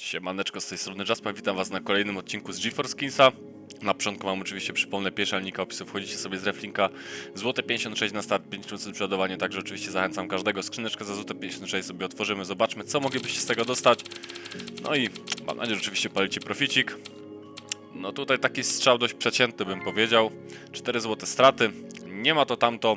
Siemaneczko, z tej strony Jasper, witam was na kolejnym odcinku z GeForce Skinsa. Na początku mam oczywiście, przypomnę, pierwsza linka opisu, wchodzicie sobie z reflinka złote 56 na start, 5% przeładowanie, także oczywiście zachęcam każdego, skrzyneczkę za złote 56 sobie otworzymy, zobaczmy co moglibyście z tego dostać. No i mam nadzieję, że oczywiście palicie proficik. No tutaj taki strzał dość przeciętny bym powiedział, 4 złote straty, nie ma to tamto.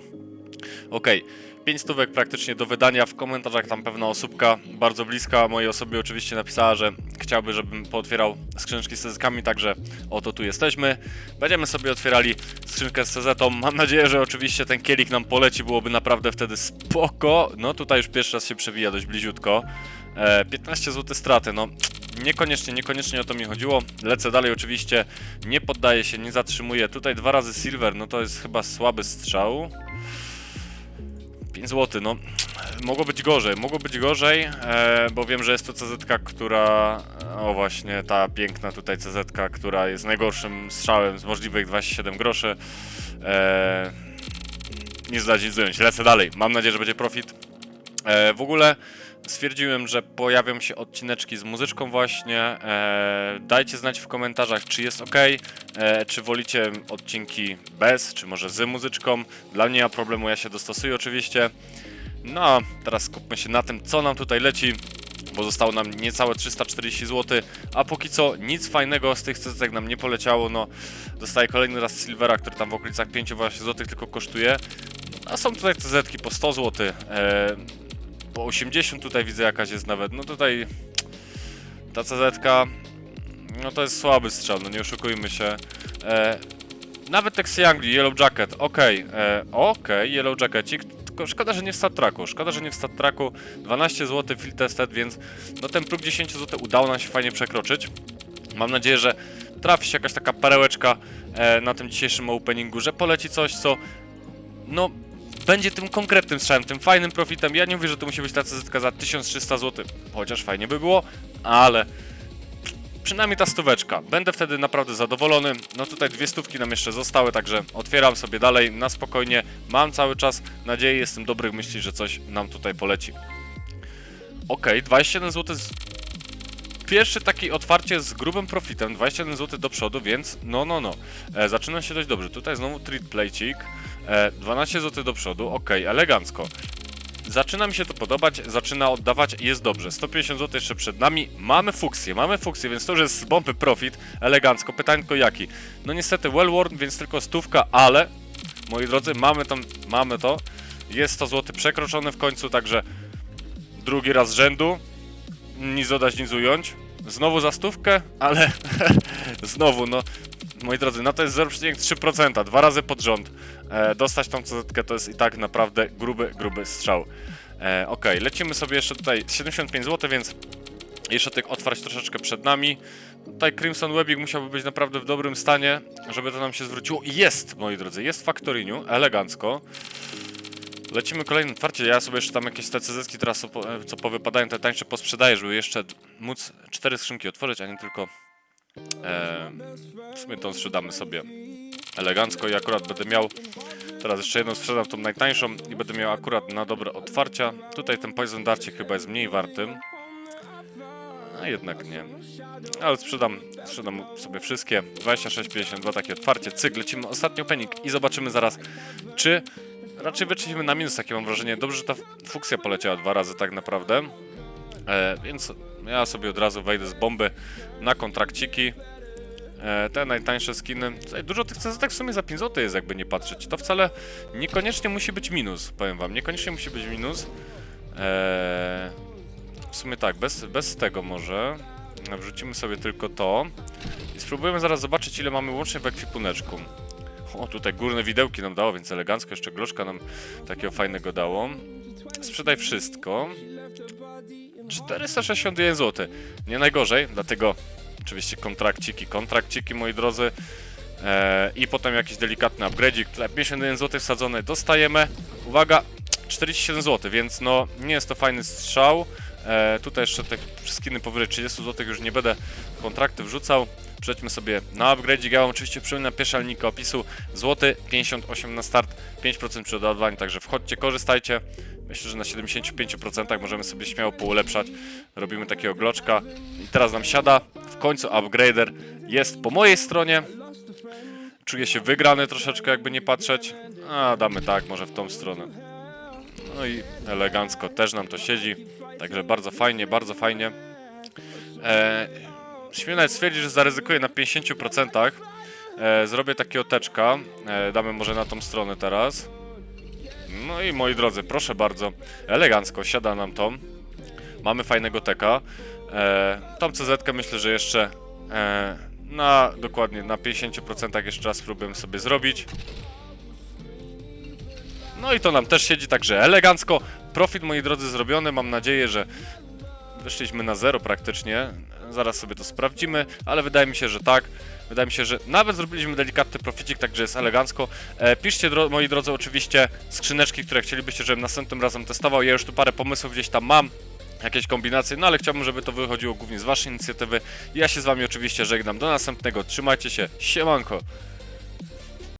Okej, 5 stówek praktycznie do wydania. W komentarzach tam pewna osóbka bardzo bliska mojej osobie oczywiście napisała, że chciałby, żebym pootwierał skrzyneczki z CZ-kami, także oto tu jesteśmy. Będziemy sobie otwierali skrzynkę z CZ-tą. Mam nadzieję, że oczywiście ten kielik nam poleci, byłoby naprawdę wtedy spoko. No tutaj już pierwszy raz się przewija dość bliziutko. E, 15 zł straty, no niekoniecznie, niekoniecznie o to mi chodziło. Lecę dalej oczywiście, nie poddaję się, nie zatrzymuję. Tutaj dwa razy silver, no to jest chyba słaby strzał. 5 zł, no mogło być gorzej, mogło być gorzej, e, bo wiem, że jest to CZ, która, o właśnie ta piękna tutaj CZ, która jest najgorszym strzałem z możliwych 27 groszy. E, nie zdać nic wyjąć, lecę dalej, mam nadzieję, że będzie profit. E, w ogóle stwierdziłem, że pojawią się odcineczki z muzyczką właśnie. E, dajcie znać w komentarzach, czy jest ok, e, czy wolicie odcinki bez, czy może z muzyczką. Dla mnie nie ma problemu, ja się dostosuję oczywiście. No a teraz skupmy się na tym, co nam tutaj leci, bo zostało nam niecałe 340 zł, a póki co nic fajnego z tych cycek nam nie poleciało, no dostaję kolejny raz Silvera, który tam w okolicach 5 właśnie złotych tylko kosztuje, a są tutaj CZ po 100 zł, e, po 80 tutaj widzę jakaś jest nawet, no tutaj ta CZ, no to jest słaby strzał, no nie oszukujmy się. E, nawet Texy Anglii, Yellow Jacket, okej, e, okej, Yellow Jackecik, tylko szkoda, że nie w stat tracku, szkoda, że nie w stat tracku, 12 zł field tested, więc no ten próg 10 zł udało nam się fajnie przekroczyć. Mam nadzieję, że trafi się jakaś taka perełeczka e, na tym dzisiejszym openingu, że poleci coś, co no będzie tym konkretnym strzałem, tym fajnym profitem. Ja nie mówię, że to musi być ta CZ za 1300 zł, chociaż fajnie by było, ale przynajmniej ta stóweczka. Będę wtedy naprawdę zadowolony. No tutaj dwie stówki nam jeszcze zostały, także otwieram sobie dalej na spokojnie. Mam cały czas nadzieję, jestem dobrych myśli, że coś nam tutaj poleci. Ok, 27 zł. Z... Pierwszy taki otwarcie z grubym profitem, 27 zł do przodu, więc no, no, no. E, zaczyna się dość dobrze. Tutaj znowu treat playcik. E, 12 zł do przodu, ok, elegancko. Zaczyna mi się to podobać, zaczyna oddawać, jest dobrze. 150 zł jeszcze przed nami. Mamy fuksję, mamy fuksję, więc to już jest z bomby profit. Elegancko. Pytańko jaki? No niestety well worn, więc tylko stówka, ale moi drodzy, mamy tam, mamy to. Jest 100 zł przekroczone w końcu, także drugi raz z rzędu. Nic dodać, nic ująć. Znowu za stówkę, ale znowu, no moi drodzy, no to jest 0,3%, dwa razy pod rząd. E, dostać tą CZ to jest i tak naprawdę gruby, gruby strzał. E, ok, lecimy sobie jeszcze tutaj 75 zł, więc jeszcze tych otwarć troszeczkę przed nami. Tutaj Crimson Webbing musiałby być naprawdę w dobrym stanie, żeby to nam się zwróciło. Jest, moi drodzy, jest w Factoriniu, elegancko. Lecimy kolejne otwarcie. Ja sobie jeszcze tam jakieś TCZ-ki teraz co, po- e, co powypadają, te tańsze posprzedaję, żeby jeszcze móc cztery skrzynki otworzyć, a nie tylko e, w sumie tą sprzedamy sobie elegancko i akurat będę miał teraz jeszcze jedną sprzedam tą najtańszą i będę miał akurat na dobre otwarcia. Tutaj ten Poison Darcie chyba jest mniej wartym. A jednak nie. Ale sprzedam, sprzedam sobie wszystkie. 26,52 takie otwarcie. Cyk, lecimy ostatni opening i zobaczymy zaraz, czy raczej wyczyścimy na minus, takie mam wrażenie. Dobrze, że ta fuksja poleciała dwa razy tak naprawdę. E, więc ja sobie od razu wejdę z bomby na kontrakciki. E, te najtańsze skiny. Dużo tych CZ w sumie za 5 zł jest, jakby nie patrzeć. To wcale niekoniecznie musi być minus, powiem wam. Niekoniecznie musi być minus. E, w sumie tak, bez, bez tego może. Wrzucimy sobie tylko to. I spróbujemy zaraz zobaczyć, ile mamy łącznie w ekwipuneczku. O, tutaj górne widełki nam dało, więc elegancko. Jeszcze gloszka nam takiego fajnego dało. Sprzedaj wszystko. 461 zł. Nie najgorzej, dlatego oczywiście kontrakciki, kontrakciki moi drodzy. E, I potem jakiś delikatny upgrade'ik. Tutaj 51 zł wsadzone dostajemy. Uwaga, 47 zł, więc no nie jest to fajny strzał. E, tutaj jeszcze te skiny powyżej 30 zł już nie będę kontrakty wrzucał. Przejdźmy sobie na upgrade. Ja wam oczywiście przypominam pierwsza linijka opisu. Złoty 58 na start, 5% przeładowań, także wchodźcie, korzystajcie. Myślę, że na 75% możemy sobie śmiało poulepszać. Robimy takiego gloczka. I teraz nam siada. W końcu upgrader jest po mojej stronie. Czuję się wygrany troszeczkę, jakby nie patrzeć. A, damy tak, może w tą stronę. No i elegancko też nam to siedzi. Także bardzo fajnie, bardzo fajnie. E, śmiem nawet stwierdzić, że zaryzykuję na 50%. E, zrobię takiego teczka. E, damy może na tą stronę teraz. No i moi drodzy, proszę bardzo. Elegancko, siada nam to. Mamy fajnego teka. E, tą CZ myślę, że jeszcze e, na dokładnie na 50% jeszcze raz spróbujemy sobie zrobić. No i to nam też siedzi, także elegancko. Profit, moi drodzy, zrobiony. Mam nadzieję, że wyszliśmy na zero praktycznie. Zaraz sobie to sprawdzimy, ale wydaje mi się, że tak. Wydaje mi się, że nawet zrobiliśmy delikatny proficik, także jest elegancko. E, piszcie, dro moi drodzy, oczywiście skrzyneczki, które chcielibyście, żebym następnym razem testował. Ja już tu parę pomysłów gdzieś tam mam. Jakieś kombinacje, no ale chciałbym, żeby to wychodziło głównie z Waszej inicjatywy. Ja się z Wami oczywiście żegnam. Do następnego. Trzymajcie się. Siemanko.